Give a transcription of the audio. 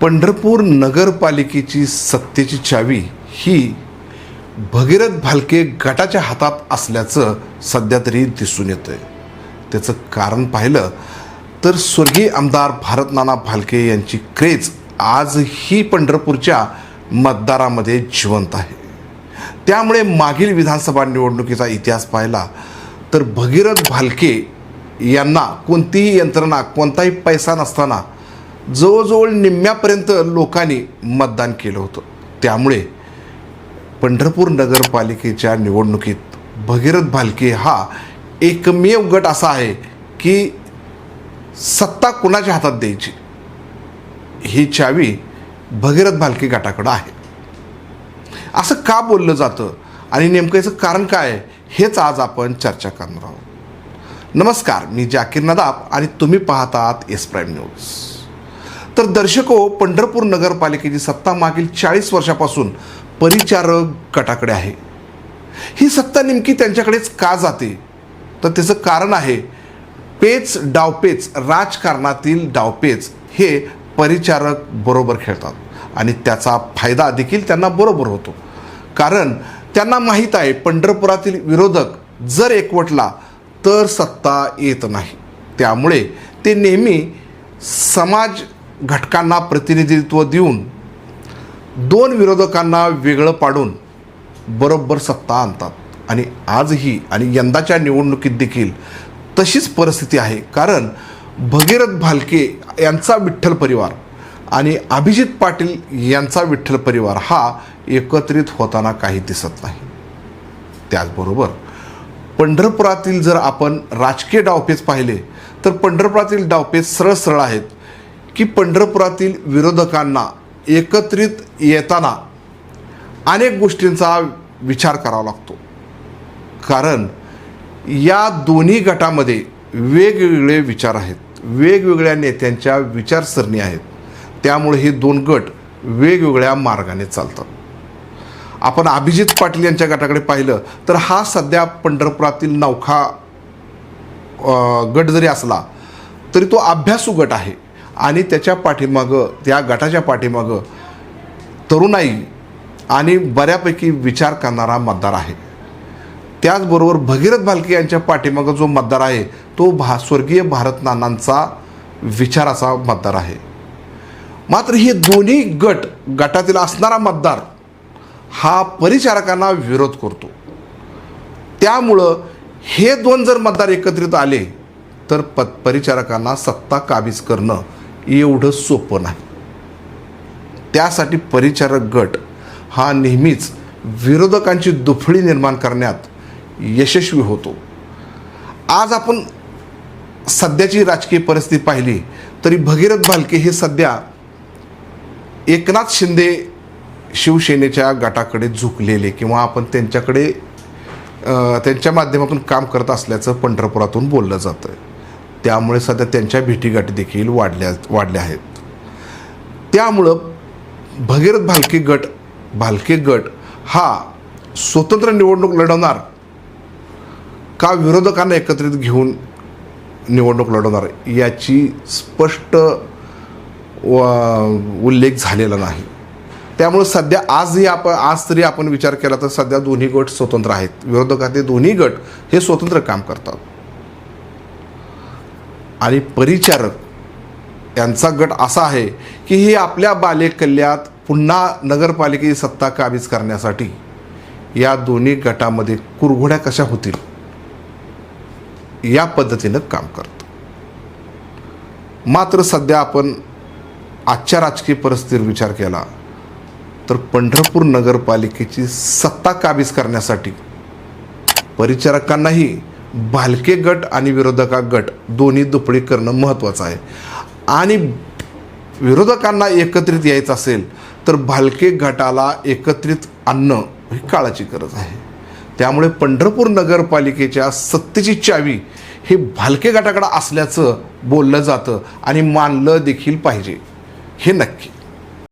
पंढरपूर नगरपालिकेची सत्तेची चावी ही भगीरथ भालके गटाच्या हातात असल्याचं सध्या तरी दिसून येतं आहे त्याचं कारण पाहिलं तर स्वर्गीय आमदार भारतनाना भालके यांची क्रेज आजही पंढरपूरच्या मतदारामध्ये जिवंत आहे. त्यामुळे मागील विधानसभा निवडणुकीचा इतिहास पाहिला तर भगीरथ भालके यांना कोणतीही यंत्रणा कोणताही पैसा नसताना जवळजवळ निम्म्यापर्यंत लोकांनी मतदान केलं होतं. त्यामुळे पंढरपूर नगरपालिकेच्या निवडणुकीत भगीरथ भालके हा एकमेव गट असा आहे की सत्ता कुणाच्या हातात द्यायची? ही चावी भगीरथ भालके गटाकडं आहे. असं का बोललं जातं? आणि नेमकं याचं कारण काय हेच आज आपण चर्चा करणार आहोत. नमस्कार मी जाकीर नदाब आणि तुम्ही पाहतात एस प्राईम न्यूज तर दर्शको पंढरपूर नगरपालिकेची सत्ता मागील चाळीस वर्षापासून परिचारक गटाकडे आहे. ही सत्ता नेमकी त्यांच्याकडेच का जाते? तर त्याचं कारण आहे पेच डावपेच राजकारणातील डावपेच हे परिचारक बरोबर खेळतात. आणि त्याचा फायदा देखील त्यांना बरोबर होतो. कारण त्यांना माहीत आहे पंढरपुरातील विरोधक जर एकवटला तर सत्ता येत नाही. त्यामुळे ते नेहमी समाज घटकांना प्रतिनिधित्व देऊन दोन विरोधकांना वेगळं पाडून बरोबर सत्ता आणतात. आणि आजही आणि यंदाच्या निवडणुकीत देखील तशीच परिस्थिती आहे. कारण भगीरथ भालके यांचा विठ्ठल परिवार आणि अभिजित पाटील यांचा विठ्ठल परिवार हा एकत्रित होताना काही दिसत नाही. त्याचबरोबर पंढरपुरातील जर आपण राजकीय डावपेच पाहिले तर पंढरपुरातील डावपेच सरळ सरळ आहेत. की पंढरपुरातील विरोधकांना एकत्रित येताना अनेक गोष्टींचा विचार करावा लागतो. कारण या दोन्ही गटामध्ये वेगवेगळे विचार आहेत. वेगवेगळ्या नेत्यांच्या विचारसरणी आहेत. त्यामुळे हे दोन गट वेगवेगळ्या मार्गाने चालतात. आपण अभिजित पाटील यांच्या गटाकडे पाहिलं तर हा सध्या पंढरपुरातील नौखा गट जरी असला तरी तो अभ्यासू गट आहे. आणि त्याच्या पाठीमागं त्या गटाच्या पाठीमागं तरुणाई आणि बऱ्यापैकी विचार करणारा मतदार आहे. त्याचबरोबर भगीरथ भालके यांच्या पाठीमागं जो मतदार आहे तो भा स्वर्गीय भारत नानांचा विचाराचा मतदार आहे. मात्र हे दोन्ही गट गटातील असणारा मतदार हा परिचारकांना विरोध करतो. त्यामुळं हे दोन जर मतदार एकत्रित आले तर प परिचारकांना सत्ता काबीज करणं एवढं सोपं नाही. त्यासाठी परिचारक गट हा नेहमीच विरोधकांची दुफळी निर्माण करण्यात यशस्वी होतो. आज आपण सध्याची राजकीय परिस्थिती पाहिली तरी भगीरथ भालके हे सध्या एकनाथ शिंदे शिवसेनेच्या गटाकडे झुकलेले किंवा आपण त्यांच्याकडे त्यांच्या माध्यमातून काम करत असल्याचं पंढरपुरातून बोललं जातं त्यामुळे सध्या त्यांच्या भेटीगाठी देखील वाढल्या वाढल्या आहेत. त्यामुळं भगीरथ भालके गट भालके गट हा स्वतंत्र निवडणूक लढवणार का विरोधकांना एकत्रित घेऊन निवडणूक लढवणार याची स्पष्ट उल्लेख झालेला नाही. त्यामुळे सध्या आजही आपण आज तरी आपण विचार केला तर सध्या दोन्ही गट स्वतंत्र आहेत. विरोधकाचे दोन्ही गट हे स्वतंत्र काम करतात. आणि परिचारक यांचा गट असा आहे की हे आपल्या बालेकल्ल्यात पुन्हा नगरपालिकेची सत्ता काबीज करण्यासाठी या दोन्ही गटामध्ये कुरघोड्या कशा होतील? या पद्धतीनं काम करतं. मात्र सध्या आपण आजच्या राजकीय परिस्थितीवर विचार केला तर पंढरपूर नगरपालिकेची सत्ता काबीज करण्यासाठी परिचारकांनाही भालके गट आणि विरोधका गट दोन्ही दुपडी करणं महत्त्वाचं आहे. आणि विरोधकांना एकत्रित यायचं असेल तर भालके गटाला एकत्रित आणणं ही काळाची गरज आहे. त्यामुळे पंढरपूर नगरपालिकेच्या सत्तेची चावी हे भालके गटाकडं असल्याचं बोललं जातं आणि मानलं देखील पाहिजे. हे नक्की.